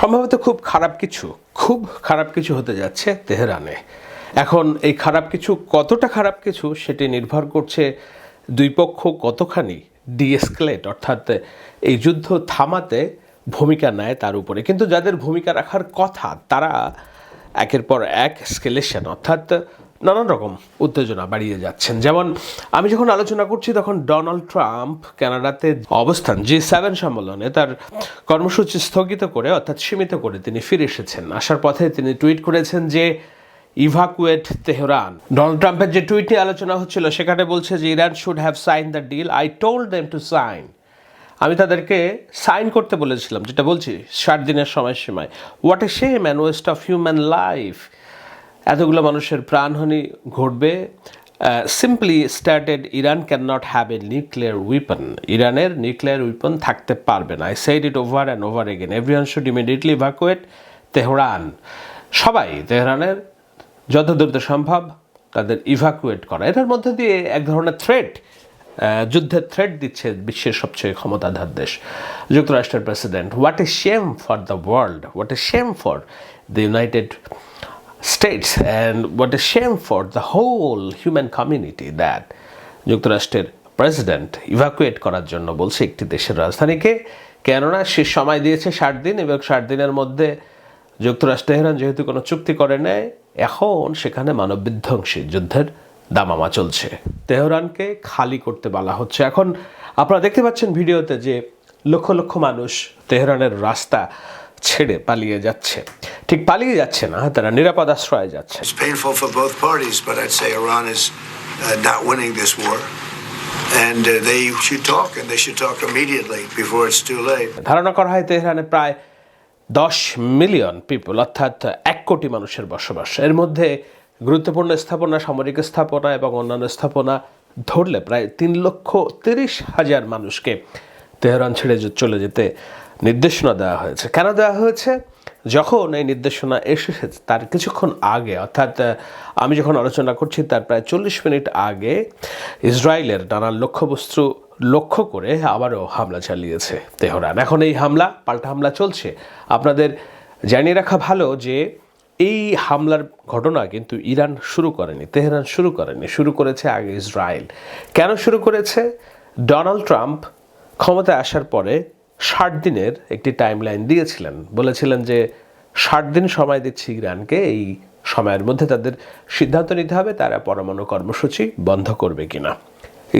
সম্ভবত খুব খারাপ কিছু, খুব খারাপ কিছু হতে যাচ্ছে তেহরানে। এখন এই খারাপ কিছু কতটা খারাপ কিছু সেটি নির্ভর করছে দুই পক্ষ কতখানি ডিএসকেলেট অর্থাৎ এই যুদ্ধ থামাতে ভূমিকা নেয় তার উপরে। কিন্তু যাদের ভূমিকা রাখার কথা, তারা একের পর এক স্কেলেশন, অর্থাৎ নানান রকম উত্তেজনা বাড়িয়ে যাচ্ছেন। যেমন আমি যখন আলোচনা করছি তখন ডোনাল্ড ট্রাম্প কানাডাতে অবস্থান, জি সেভেন সম্মেলনে তার কর্মসূচি স্থগিত করে অর্থাৎ সীমিত করে তিনি ফিরে এসেছেন। আসার পথে তিনি টুইট করেছেন যে, ইভাকুয়েট তেহরান। ডোনাল্ড ট্রাম্পের যে টুইটে আলোচনা হচ্ছিল, সেখানে বলছে যে, Iran should have signed the deal. I told them to sign. আমি তাদেরকে সাইন করতে বলেছিলাম, যেটা বলছি, ষাট দিনের সময়সীমায়। What a shame and waste of human life. এতগুলো মানুষের প্রাণহানি ঘটবে simply started Iran can not have a nuclear weapon ইরানের নিউক্লিয়ার উইপন থাকতে পারবে না। I said it over and over again everyone should immediately evacuate Tehran সবাই তেহরানের, যত দ্রুত সম্ভব, তাদের ইভাকুয়েট করা। এটার মধ্যে দিয়ে এক ধরনের থ্রেট যুদ্ধের থ্রেট দিচ্ছে বিশ্বের সবচেয়ে ক্ষমতাধার দেশ, যুক্তরাষ্ট্রের president what a shame for the world what a shame for the united states and what a shame for the whole human community that যুক্তরাষ্ট্রের প্রেসিডেন্ট ইভাকুয়েট করার জন্য বলছে একটি দেশের রাজধানীকে। কেননা সে সময় দিয়েছে ষাট দিন এবং ষাট দিনের মধ্যে যুক্তরাষ্ট্র তেহরান যেহেতু কোনো চুক্তি করে নেয়, এখন সেখানে মানব বিধ্বংসী যুদ্ধের দামামা চলছে। তেহরানকে খালি করতে বলা হচ্ছে। এখন আপনারা দেখতে পাচ্ছেন ভিডিওতে যে লক্ষ লক্ষ মানুষ তেহরানের রাস্তা ছেড়ে পালিয়ে যাচ্ছে। ঠিক পালিয়ে যাচ্ছে না তারা নিরাপদ আশ্রয়ে যাচ্ছে। Uh, uh. ধারণা করা হয় তেহরানে প্রায় দশ মিলিয়ন পিপল অর্থাৎ এক কোটি মানুষের বসবাস। এর মধ্যে গুরুত্বপূর্ণ স্থাপনা সামরিক স্থাপনা এবং অন্যান্য স্থাপনা ধরলে প্রায় তিন লক্ষ তিরিশ হাজার মানুষকে তেহরান ছেড়ে চলে যেতে নির্দেশনা দেওয়া হয়েছে। কেন দেওয়া হয়েছে? যখন এই নির্দেশনা এসেছে তার কিছুক্ষণ আগে, অর্থাৎ আমি যখন আলোচনা করছি তার প্রায় চল্লিশ মিনিট আগে ইসরায়েলের নানান লক্ষ্যবস্তু লক্ষ্য করে আবারও হামলা চালিয়েছে তেহরান। এখন এই হামলা, পাল্টা হামলা চলছে। আপনাদের জানিয়ে রাখা ভালো যে এই হামলার ঘটনা কিন্তু ইরান শুরু করেনি, তেহরান শুরু করেনি, শুরু করেছে আগে ইসরায়েল। কেন শুরু করেছে? ডোনাল্ড ট্রাম্প ক্ষমতায় আসার পরে ষাট দিনের একটি টাইমলাইন দিয়েছিলেন। বলেছিলেন যে ষাট দিন সময় দিচ্ছি ইরানকে, এই সময়ের মধ্যে তাদের সিদ্ধান্ত নিতে হবে, তারা পরমাণু কর্মসূচি বন্ধ করবে কিনা।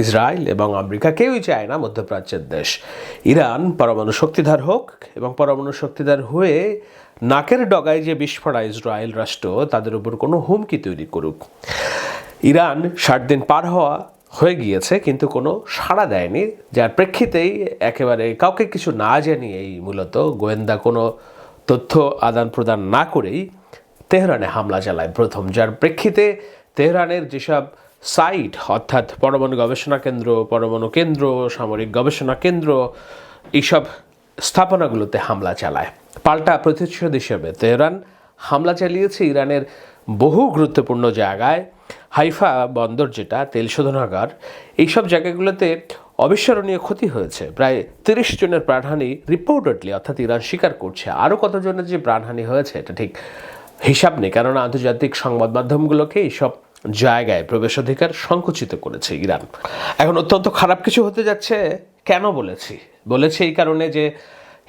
ইসরায়েল এবং আমেরিকা কেউই চায় না মধ্যপ্রাচ্যের দেশ। ইরান পরমাণু শক্তিধার হোক এবং পরমাণু শক্তিধার হয়ে নাকের ডগায় যে বিস্ফোরা ইসরায়েল রাষ্ট্র, তাদের উপর কোনো হুমকি তৈরি করুক। ইরান ষাট দিন পার হওয়া হয়ে গিয়েছে, কিন্তু কোনো সাড়া দেয়নি। যার প্রেক্ষিতেই একেবারে কাউকে কিছু না জানিয়েই মূলত গোয়েন্দা কোনো তথ্য আদান প্রদান না করেই তেহরানে হামলা চালায় প্রথম। যার প্রেক্ষিতে তেহরানের যেসব সাইট, অর্থাৎ পরমাণু গবেষণা কেন্দ্র, পরমাণু কেন্দ্র, সামরিক গবেষণা কেন্দ্র, এইসব স্থাপনাগুলোতে হামলা চালায়। পাল্টা প্রতিশোধ হিসেবে তেহরান হামলা চালিয়েছে ইরানের বহু গুরুত্বপূর্ণ জায়গায়। হাইফা বন্দর যেটা তেল শোধনাগার এইসব জায়গাগুলোতে অবিস্মরণীয় ক্ষতি হয়েছে। প্রায় তিরিশ জনের প্রাণহানি রিপোর্টেডলি, অর্থাৎ ইরান স্বীকার করছে। আরও কতজনের যে প্রাণহানি হয়েছে, এটা ঠিক হিসাব নেই, কেননা আন্তর্জাতিক সংবাদ মাধ্যমগুলোকে এইসব জায়গায় প্রবেশাধিকার সংকুচিত করেছে ইরান। এখন অত্যন্ত খারাপ কিছু হতে যাচ্ছে, কেন বলেছি? বলেছি এই কারণে যে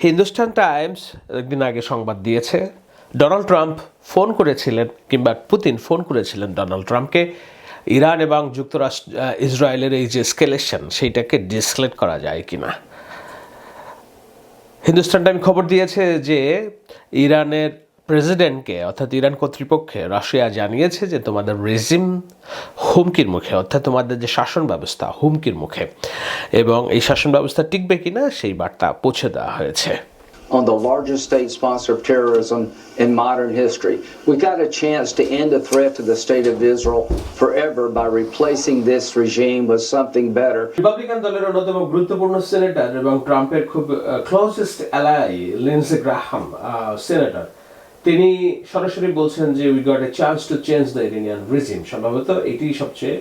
হিন্দুস্তান টাইমস একদিন আগে সংবাদ দিয়েছে ডোনাল্ড ট্রাম্প ফোন করেছিলেন কিংবা পুতিন ফোন করেছিলেন ডোনাল্ড ট্রাম্পকে। ইরান এবং যুক্তরাষ্ট্র ইসরায়েলের এই যে স্কেলেশন সেইটাকে ডিসক্লেট করা যায় কি না হিন্দুস্তান টাইম খবর দিয়েছে যে ইরানের প্রেসিডেন্টকে, অর্থাৎ ইরান কর্তৃপক্ষে, রাশিয়া জানিয়েছে যে তোমাদের রেজিম হুমকির মুখে, অর্থাৎ তোমাদের যে শাসন ব্যবস্থা, হুমকির মুখে। এবং এই শাসন ব্যবস্থা টিকবে কিনা, সেই বার্তা পৌঁছে দেওয়া হয়েছে। on the largest state sponsor of terrorism in modern history. We got a chance to end the threat to the state of Israel forever by replacing this regime with something better. Republican দলের অন্যতম গুরুত্বপূর্ণ senator এবং ট্রাম্পের খুব closest ally Lindsey Graham senator তিনি সরাসরি বলছেন যে we got a chance to change the Iranian regime সম্ভবত এটি সবচেয়ে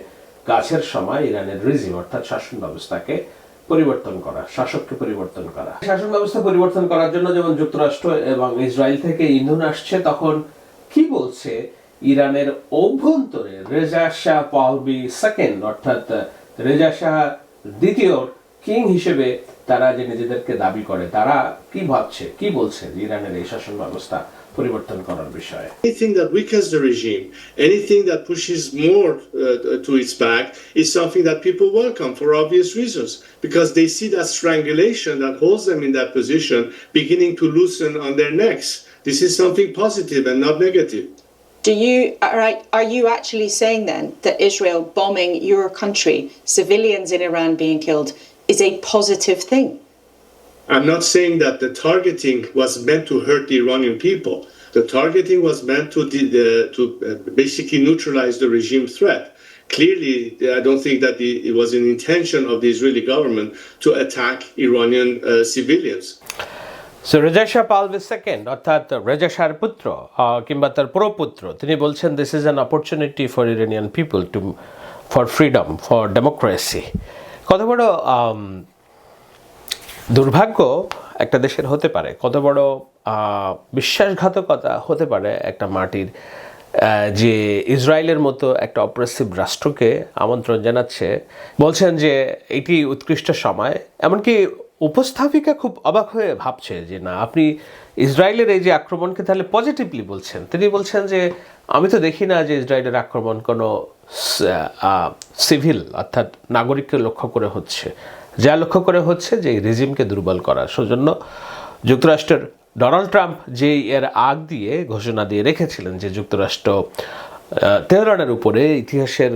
কাছের সময় ইরানের রিজিম অর্থাৎ শাসন ব্যবস্থাকে পরিবর্তন করা, শাসককে পরিবর্তন করা। শাসন ব্যবস্থা পরিবর্তন করার জন্য যেমন যুক্তরাষ্ট্র এবং ইসরায়েল থেকে ইন্ধন আসছে, তখন কি বলছে? ইরানের অভ্যন্তরে রেজা শাহ পাহলবি সেকেন্ড, অর্থাৎ রেজা শাহ দ্বিতীয় কিং হিসেবে তারা যে নিজেদেরকে দাবি করে, তারা কি ভাবছে, কি বলছে ইরানের এই শাসন ব্যবস্থা পরিবর্তন করার বিষয়ে Anything that weakens the regime, anything that pushes more uh, to its back, is something that people welcome for obvious reasons because they see that strangulation that holds them in that position beginning to loosen on their necks. This is something positive and not negative. Do you are, I- are you actually saying then that Israel bombing your country, civilians in Iran being killed, is a positive thing? I'm not saying that the targeting was meant to hurt the Iranian people. The targeting was meant to de- the- to uh, basically neutralize the regime threat. Clearly, I don't think that the, it was an intention of the Israeli government to attack Iranian uh, civilians. So Reza Shah Pahlavi second অর্থাৎ রেজা শাহর পুত্র আহ, কিংবা তার প্রপুত্র তিনি বলছেন this is an opportunity for Iranian people to for freedom for democracy কত বড় আম, দুর্ভাগ্য একটা দেশের হতে পারে। কত বড় বিশ্বাসঘাতকতা হতে পারে একটা মাটির যে ইসরায়েলের মতো একটা অপ্রেসিভ রাষ্ট্রকে আমন্ত্রণ জানাচ্ছে। বলছেন যে এটি উৎকৃষ্ট সময়, এমনকি উপস্থাপিকা খুব অবাক হয়ে ভাবছে যে না, আপনি ইসরায়েলের এই যে আক্রমণকে তাহলে পজিটিভলি বলছেন। তিনি বলছেন যে, আমি তো দেখি না যে ইসরায়েলের আক্রমণ কোনো সিভিল অর্থাৎ নাগরিককে লক্ষ্য করে হচ্ছে। যা লক্ষ্য করে হচ্ছে যে রেজিমকে দুর্বল করা। সেজন্য যুক্তরাষ্ট্রের ডোনাল্ড ট্রাম্প যে এর আগ দিয়ে ঘোষণা দিয়ে রেখেছিলেন যে যুক্তরাষ্ট্র তেহরানের উপরে ইতিহাসের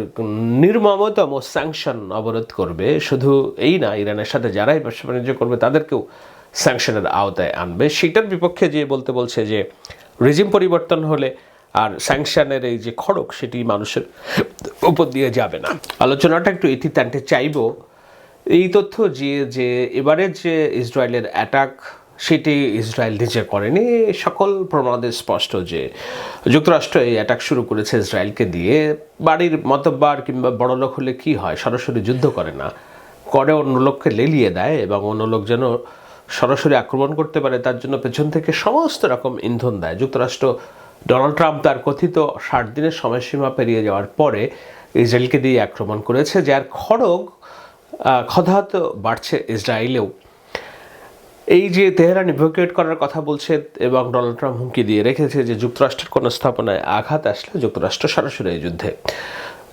নির্মমতম স্যাংশন অবরোধ করবে, শুধু এই না, ইরানের সাথে যারাই ব্যবসা বাণিজ্য করবে, তাদেরকেও স্যাংশনের আওতায় আনবে। সেটার বিপক্ষে যে বলতে বলছে যে রেজিম পরিবর্তন হলে আর স্যাংশনের এই যে খড়ক সেটি মানুষের উপর দিয়ে যাবে না। আলোচনাটা একটু এটি টানতে চাইব এই তথ্য যে যে এবারের যে ইসরায়েলের অ্যাটাক সেটি ইসরায়েল নিজে করেনি। সকল প্রমাণে স্পষ্ট যে, যুক্তরাষ্ট্র এই অ্যাটাক শুরু করেছে ইসরায়েলকে দিয়ে। বাড়ির মতব্বার কিংবা বড়লোক হলে কি হয়? সরাসরি যুদ্ধ করে না। করে অন্য লোককে লেলিয়ে দেয় এবং অন্য লোক যেন সরাসরি আক্রমণ করতে পারে, তার জন্য পেছন থেকে সমস্ত রকম ইন্ধন দেয়। যুক্তরাষ্ট্র ডোনাল্ড ট্রাম্প তার কথিত ষাট দিনের সময়সীমা পেরিয়ে যাওয়ার পরে ইসরায়েলকে দিয়ে আক্রমণ করেছে, যার খড়গ ক্ষতাহত বাড়ছে ইসরায়েলেও। এই যে তেহরান ইভোকেট করার কথা বলছে এবং ডোনাল্ড ট্রাম্প হুমকি দিয়ে রেখেছে যে যুক্তরাষ্ট্রের কোনো স্থাপনায় আঘাত আসলে যুক্তরাষ্ট্র সরাসরি এই যুদ্ধে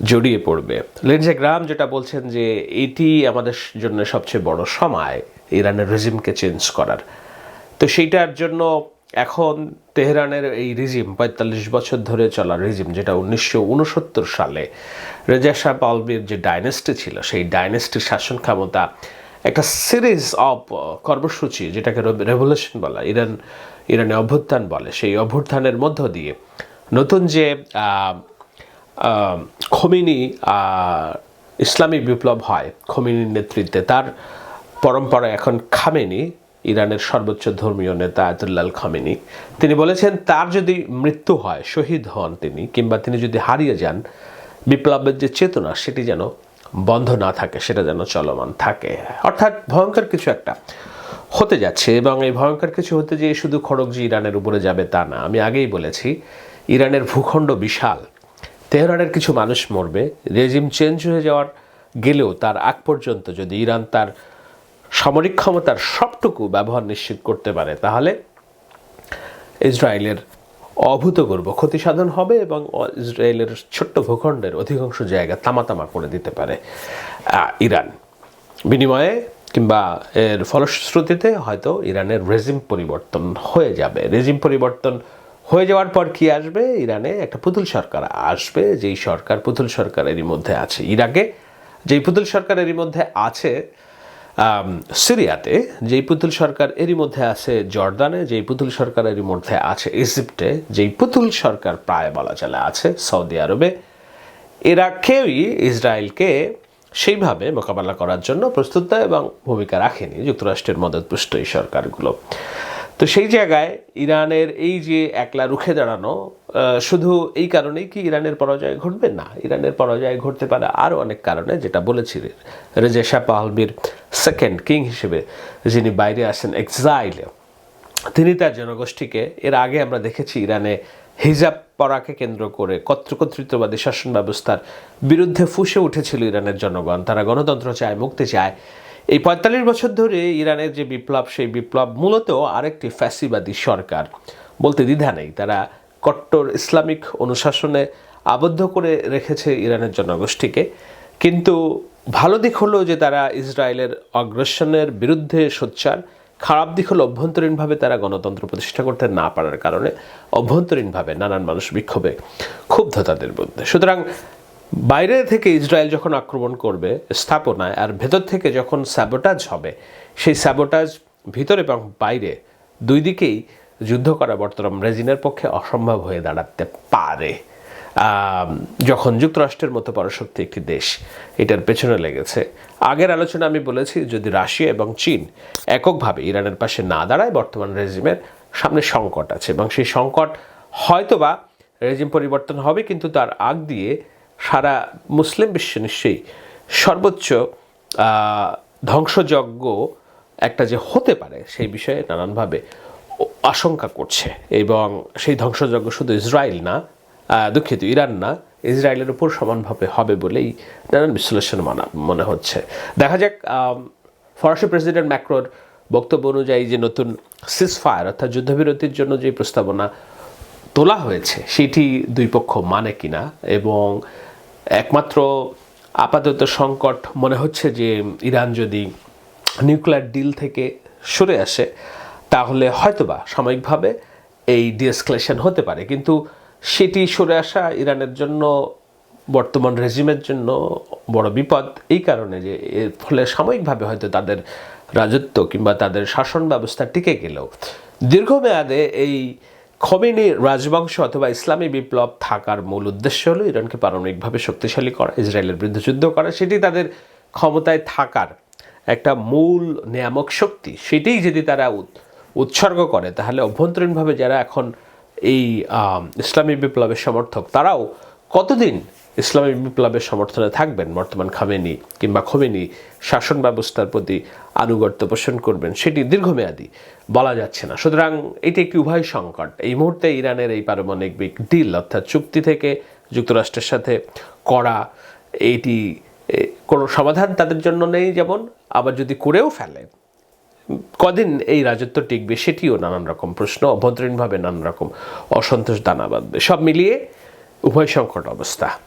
জড়িয়ে পড়বে। লেনজে গ্রাম যেটা বলছেন যে এটি আমাদের জন্য সবচেয়ে বড় সময়, ইরানের রেজিমকে চেঞ্জ করার। তো সেইটার জন্য এখন তেহরানের এই রিজিম পঁয়তাল্লিশ বছর ধরে চলা রিজিম, যেটা উনিশশো উনসত্তর সালে রেজা শাহ পালবির যে ডাইনেস্টি ছিল, সেই ডাইনেস্টির শাসন ক্ষমতা একটা সিরিজ অফ কর্মসূচি যেটাকে রেভলিউশন বলা, ইরান, ইরানে অভ্যুত্থান বলে। সেই অভ্যুত্থানের মধ্য দিয়ে নতুন যে খমিনি ইসলামী বিপ্লব হয়, খমিনির নেতৃত্বে, তার পরম্পরা এখন খামেনি। ইরানের সর্বোচ্চ ধর্মীয় নেতা আয়তুল্লাল খামেনি। তিনি বলেছেন, তার যদি মৃত্যু হয়, শহীদ হন তিনি, কিংবা তিনি যদি হারিয়ে যান, বিপ্লবের যে চেতনা, সেটি যেন বন্ধ না থাকে, সেটা যেন চলমান থাকে। অর্থাৎ ভয়ঙ্কর কিছু একটা হতে যাচ্ছে, এবং এই ভয়ঙ্কর কিছু হতে যেয়ে শুধু খড়গজি ইরানের উপরে যাবে তা না। আমি আগেই বলেছি, ইরানের ভূখণ্ড বিশাল। তেহরানের কিছু মানুষ মরবে। রেজিম চেঞ্জ হয়ে যাওয়ার গেলেও তার আগ পর্যন্ত যদি ইরান তার সামরিক ক্ষমতার সবটুকু ব্যবহার নিশ্চিত করতে পারে, তাহলে ইসরায়েলের অভূতপূর্ব ক্ষতি সাধন হবে এবং ইসরায়েলের ছোট্ট ভূখণ্ডের অধিকাংশ জায়গা তামাতামা করে দিতে পারে ইরান। বিনিময়ে কিংবা এর ফলশ্রুতিতে হয়তো ইরানের রেজিম পরিবর্তন হয়ে যাবে। রেজিম পরিবর্তন হয়ে যাওয়ার পর কি আসবে? ইরানে একটা পুতুল সরকার আসবে, যেই সরকার পুতুল সরকার এরই মধ্যে আছে। ইরাকে যেই পুতুল সরকার এরই মধ্যে আছে সিরিয়াতে যেই পুতুল সরকার এরই মধ্যে আছে জর্দানে যেই পুতুল সরকার এরই মধ্যে আছে ইজিপ্টে যেই পুতুল সরকার প্রায় বলা চলে আছে সৌদি আরবে। এরা কেউই ইসরায়েলকে সেইভাবে মোকাবেলা করার জন্য প্রস্তুত দেয় এবং ভূমিকা রাখেনি যুক্তরাষ্ট্রের মদতপুষ্ট এই সরকারগুলো। তো সেই জায়গায় ইরানের এই যে একলা রুখে দাঁড়ানো শুধু এই কারণেই কি ইরানের পরাজয় ঘটবে? না, ইরানের পরাজয় ঘটতে পারে আরও অনেক কারণে, যেটা বলেছি রেজা শাহ পাহলবির সেকেন্ড কিং হিসেবে যিনি বাইরে আসেন এক্সাইলে তিনি তার জনগোষ্ঠীকে, এর আগে আমরা দেখেছি ইরানে হিজাব পরাকে কেন্দ্র করে কর্তৃকর্তৃত্ববাদী শাসন ব্যবস্থার বিরুদ্ধে ফুসে উঠেছিল ইরানের জনগণ। তারা গণতন্ত্র চায়, মুক্তি চায়। এই পঁয়তাল্লিশ বছর ধরে ইরানের যে বিপ্লব, সেই বিপ্লব মূলত আরেকটি ফ্যাসিবাদী সরকার। বলতে দ্বিধা নেই, তারা কট্টর ইসলামিক অনুশাসনে আবদ্ধ করে রেখেছে ইরানের জনগোষ্ঠীকে। কিন্তু ভালো দিক হলো যে তারা ইসরায়েলের অগ্রসনের বিরুদ্ধে সোচ্চার। খারাপ দিক হলো অভ্যন্তরীণভাবে তারা গণতন্ত্র প্রতিষ্ঠা করতে না পারার কারণে অভ্যন্তরীণভাবে নানান মানুষ বিক্ষোভে ক্ষুব্ধ তাদের মধ্যে। সুতরাং বাইরে থেকে ইসরায়েল যখন আক্রমণ করবে স্থাপনায় আর ভেতর থেকে যখন স্যাবোটাজ হবে, সেই স্যাবোটাজ ভিতর এবং বাইরে দুই দিকেই যুদ্ধ করা বর্তমান রেজিনের পক্ষে অসম্ভব হয়ে দাঁড়াতে পারে। যখন যুক্তরাষ্ট্রের মতো পরাশক্তি একটি দেশ এটার পেছনে লেগেছে। আগের আলোচনা আমি বলেছি, যদি রাশিয়া এবং চীন এককভাবে ইরানের পাশে না দাঁড়ায়, বর্তমান রেজিমের সামনে সংকট আছে এবং সেই সংকট হয়তোবা রেজিম পরিবর্তন হবে, কিন্তু তার আগ দিয়ে সারা মুসলিম বিশ্বে নিশ্চয়ই সর্বোচ্চ ধ্বংসযজ্ঞ একটা যে হতে পারে সেই বিষয়ে নানানভাবে আশঙ্কা করছে। এবং সেই ধ্বংসযজ্ঞ শুধু ইসরায়েল না দুঃখিত ইরান না, ইসরায়েলের উপর সমানভাবে হবে বলেই নানান বিশ্লেষণ মানা, মনে হচ্ছে। দেখা যাক ফরাসি প্রেসিডেন্ট ম্যাক্রোর বক্তব্য অনুযায়ী যে নতুন সিসফায়ার অর্থাৎ যুদ্ধবিরতির জন্য যে প্রস্তাবনা তোলা হয়েছে, সেটি দুই পক্ষ মানে কিনা এবং একমাত্র আপাতত সংকট মনে হচ্ছে যে ইরান যদি নিউক্লিয়ার ডিল থেকে সরে আসে, তাহলে হয়তোবা সাময়িকভাবে এই ডিএসক্লেশন হতে পারে। কিন্তু সেটি সরে আসা ইরানের জন্য, বর্তমান রেজিমের জন্য বড় বিপদ। এই কারণে যে, এর ফলে সাময়িকভাবে হয়তো তাদের রাজত্ব কিংবা তাদের শাসন ব্যবস্থা টিকে গেলেও দীর্ঘমেয়াদে এই খমেনি রাজবংশ অথবা ইসলামী বিপ্লব থাকার মূল উদ্দেশ্য হলো ইরানকে পারমাণবিকভাবে শক্তিশালী করা, ইসরায়েলের বিরুদ্ধে যুদ্ধ করা। সেটি তাদের ক্ষমতায় থাকার একটা মূল নিয়ামক শক্তি। সেটাই যদি তারা উৎ- উৎসর্গ করে, তাহলে অভ্যন্তরীণভাবে যারা এখন এই ইসলামী বিপ্লবের সমর্থক, তারাও কতদিন ইসলামী বিপ্লবের সমর্থনে থাকবেন বর্তমান খামেনি কিংবা খমেনি শাসন ব্যবস্থার প্রতি আনুগত্য পোষণ করবেন সেটি দীর্ঘমেয়াদী বলা যাচ্ছে না। সুতরাং এটি একটি উভয় সংকট। এই মুহূর্তে ইরানের এই পারমাণবিক ডিল অর্থাৎ চুক্তি থেকে যুক্তরাষ্ট্রের সাথে করা এইটি এ, কোনো সমাধান তাদের জন্য নেই যেমন আবার যদি করেও ফেলে কদিন এই রাজত্ব টিকবে সেটিও নানান রকম প্রশ্ন অভ্যন্তরীণভাবে নানান রকম অসন্তোষ দানা বাঁধবে। সব মিলিয়ে উভয় সংকট অবস্থা।